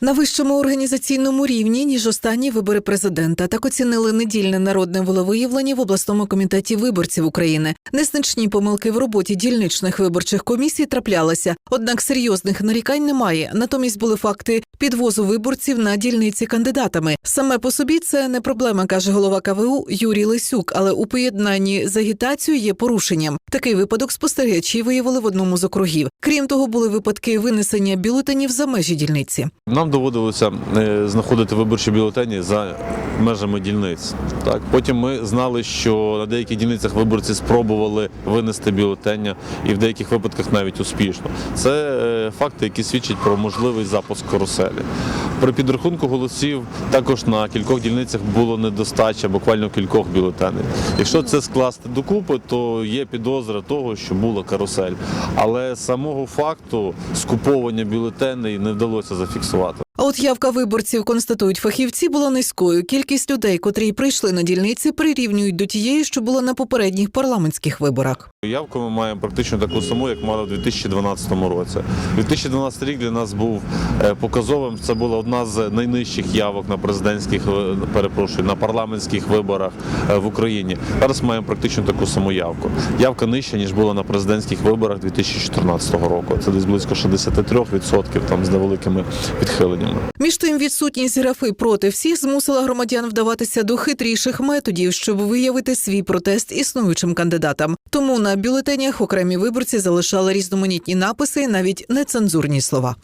На вищому організаційному рівні ніж останні вибори президента так оцінили недільне народне волевиявлення в обласному комітеті виборців України. Незначні помилки в роботі дільничних виборчих комісій траплялися, однак серйозних нарікань немає. Натомість були факти підвозу виборців на дільниці кандидатами. Саме по собі це не проблема, каже голова КВУ Юрій Лисюк, але у поєднанні з агітацією є порушенням. Такий випадок спостерігачі виявили в одному з округів. Крім того, були випадки винесення бюлетенів за межі дільниці. Доводилося е, знаходити виборчі бюлетені за межами дільниць. Так потім ми знали, що на деяких дільницях виборці спробували винести бюлетення, і в деяких випадках навіть успішно. Це е, факти, які свідчать про можливий запуск каруселі. При підрахунку голосів також на кількох дільницях було недостача, буквально кількох бюлетенів. Якщо це скласти докупи, то є підозра того, що була карусель. Але самого факту скуповування бюлетеней не вдалося зафіксувати. А от явка виборців, констатують фахівці, була низькою. Кількість людей, котрі прийшли на дільниці, прирівнюють до тієї, що була на попередніх парламентських виборах. Явку ми маємо практично таку саму, як мали в 2012 році. 2012 рік для нас був е, показовим. Це була одна з найнижчих явок на президентських е, перепрошую на парламентських виборах е, в Україні. Зараз маємо практично таку саму явку. Явка нижча ніж була на президентських виборах 2014 року. Це десь близько 63% там з невеликими відхиленнями. Між тим, відсутність графи проти всіх змусила громадян вдаватися до хитріших методів, щоб виявити свій протест існуючим кандидатам. Тому на бюлетенях окремі виборці залишали різноманітні написи, навіть нецензурні слова.